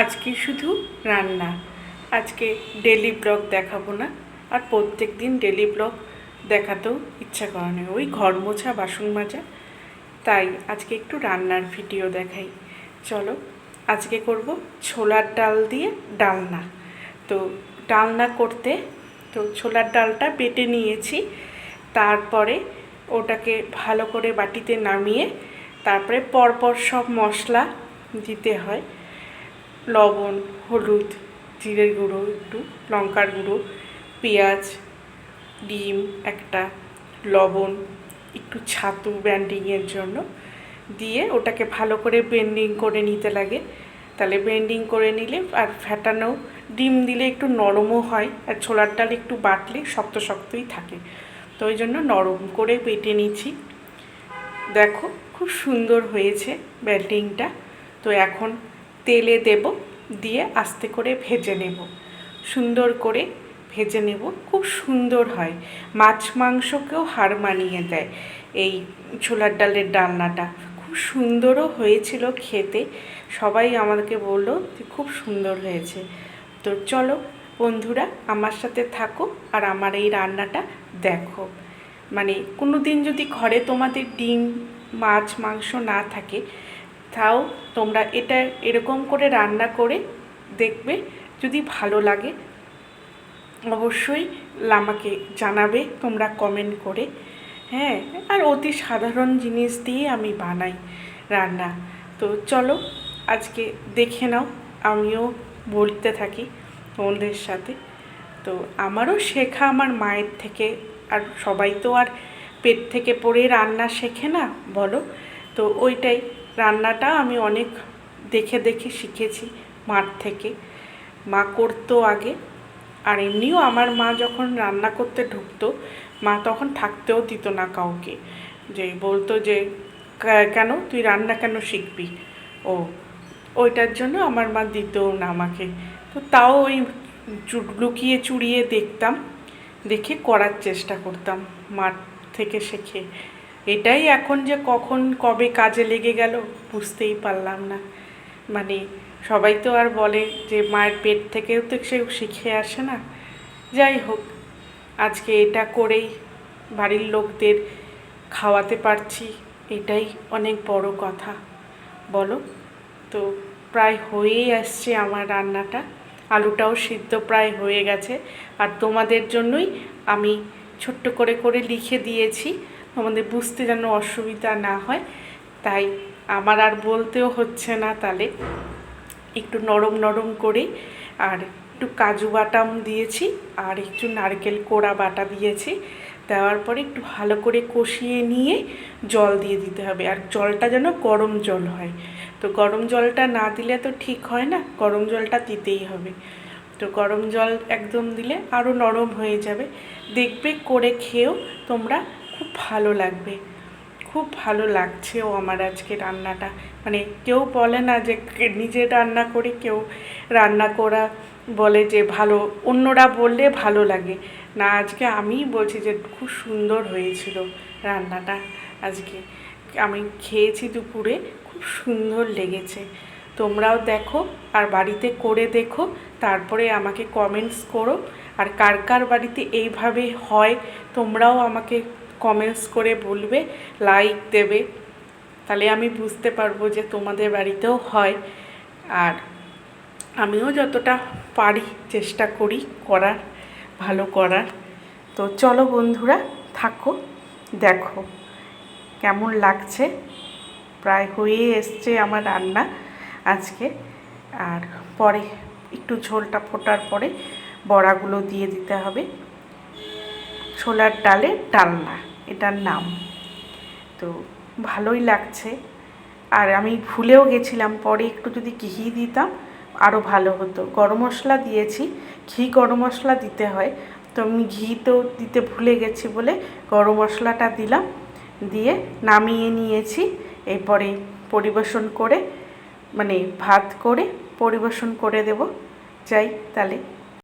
আজকে শুধু রান্না। আজকে ডেলি ব্লগ দেখাবো না, আর প্রত্যেক দিন ডেলি ব্লগ দেখাতেও ইচ্ছা করে না। ওই ঘর মোছা, বাসন মাজা। তাই আজকে একটু রান্নার ভিডিও দেখাই। চলো, আজকে করব ছোলার ডাল দিয়ে ডালনা। তো ডালনা করতে, তো ছোলার ডালটা বেটে নিয়েছি। তারপরে ওটাকে ভালো করে বাটিতে নামিয়ে, তারপরে পরপর সব মশলা দিতে হয়। লবণ, হলুদ, জিরের গুঁড়ো, একটু লঙ্কার গুঁড়ো, পেঁয়াজ, ডিম একটা, লবণ, একটু ছাতু ব্যান্ডিংয়ের জন্য। দিয়ে ওটাকে ভালো করে বেন্ডিং করে নিতে লাগে। তাহলে বেন্ডিং করে নিলে আর ফ্যাটানো ডিম দিলে একটু নরমও হয় আর ছোলার ডাল একটু বাটলে শক্ত শক্তই থাকে। তো ওই জন্য নরম করে বেটে নিচ্ছি। দেখো খুব সুন্দর হয়েছে বেল্ডিংটা তো এখন তেলে দেব, দিয়ে আস্তে করে ভেজে নেব। সুন্দর করে ভেজে নেব। খুব সুন্দর হয়। মাছ মাংসকেও হার মানিয়ে দেয় এই ছোলার ডালের ডালনাটা। খুব সুন্দরও হয়েছিল খেতে। সবাই আমাকে বলল খুব সুন্দর হয়েছে। তো চলো বন্ধুরা, আমার সাথে থাকো আর আমার এই রান্নাটা দেখো। মানে কোনো দিন যদি ঘরে তোমাদের ডিম, মাছ, মাংস না থাকে তাও তোমরা এটা এরকম করে রান্না করে দেখবে যদি ভালো লাগে। অবশ্যই আমাকে জানাবে, তোমরা কমেন্ট করে। হ্যাঁ আর অতি সাধারণ জিনিস দিয়ে আমি বানাই রান্না। তো চলো, আজকে দেখে নাও, আমিও বলতে থাকি তোমাদের সাথে। তো আমারও শেখা আমার মায়ের থেকে, আর সবাই তো আর পেট থেকে পড়ে রান্না শেখে না, বলো? তো ওইটাই। রান্নাটা আমি অনেক দেখে দেখে শিখেছি মার থেকে। মা করতো আগে, আর এমনিও আমার মা যখন রান্না করতে ঢুকতো, মা তখন থাকতেও দিত না কাউকে। যে বলতো যে কেন? তুই রান্না কেন শিখবি? ও, ওইটার জন্য আমার মা দিতও না আমাকে। তো তাও ওই লুকিয়ে চুড়িয়ে দেখতাম, দেখে করার চেষ্টা করতাম মার থেকে শেখে। এটাই এখন যে কখন কবে কাজে লেগে গেল বুঝতেই পারলাম না। মানে সবাই তো আর বলে যে মায়ের পেট থেকেও তো সে শিখে আসে না। যাই হোক, আজকে এটা করেই বাড়ির লোকদের খাওয়াতে পারছি, এটাই অনেক বড় কথা। বলো? তো প্রায় হয়েই আসছে আমার রান্নাটা। আলুটাও সিদ্ধ প্রায় হয়ে গেছে। আর তোমাদের জন্যই আমি ছোট্ট করে করে লিখে দিয়েছি। তোমাদের বুঝতে যেন অসুবিধা না হয়। তাই আমার আর বলতেও হচ্ছে না তাহলে একটু নরম নরম করে আর একটু কাজু বাটাম দিয়েছি আর একটু নারকেল কোড়া বাটা দিয়েছি। দেওয়ার পরে একটু ভালো করে কষিয়ে নিয়ে জল দিয়ে দিতে হবে আর জলটা যেন গরম জল হয়। তো গরম জলটা না দিলে তো ঠিক হয় না, গরম জলটা দিতেই হবে। তো গরম জল একদম দিলে আরও নরম হয়ে যাবে। দেখবে করে খেয়েও তোমরা খুব ভালো লাগবে। খুব ভালো লাগছেও আমার আজকে রান্নাটা। মানে কেউ বলে না যে নিজে রান্না করে, কেউ রান্না করা বলে যে ভালো, অন্যরা বললে ভালো লাগে। না, আজকে আমিই বলছি যে খুব সুন্দর হয়েছিল রান্নাটা আজকে। আমি খেয়েছি দুপুরে, খুব সুন্দর লেগেছে। তোমরাও দেখো আর বাড়িতে করে দেখো, তারপরে আমাকে কমেন্টস করো। আর কার কার বাড়িতে এইভাবে হয়, তোমরাও আমাকে কমেন্টস করে বলবে লাইক দেবে। তাহলে আমি বুঝতে পারব যে তোমাদের বাড়িতেও হয়। আর আমিও যতটা পারি চেষ্টা করি করার, ভালো করার। তো চলো বন্ধুরা, থাকো, দেখো কেমন লাগছে। প্রায় হয়ে এসছে আমার রান্না আজকে। আর পরে একটু ঝোলটা ফোটার পরে বড়াগুলো দিয়ে দিতে হবে। ছোলার ডালের ডালনা। এটার নাম। তো ভালোই লাগছে। আর আমি ভুলেও গেছিলাম, পরে একটু যদি ঘি দিতাম আরও ভালো হতো। গরম মশলা দিয়েছি, ঘি গরম মশলা দিতে হয়। তো আমি ঘি তো দিতে ভুলে গেছি বলে গরম মশলাটা দিলাম, দিয়ে নামিয়ে নিয়েছি। এরপরে পরিবেশন করে মানে ভাত করে পরিবেশন করে দেব। যাই, তাহলে।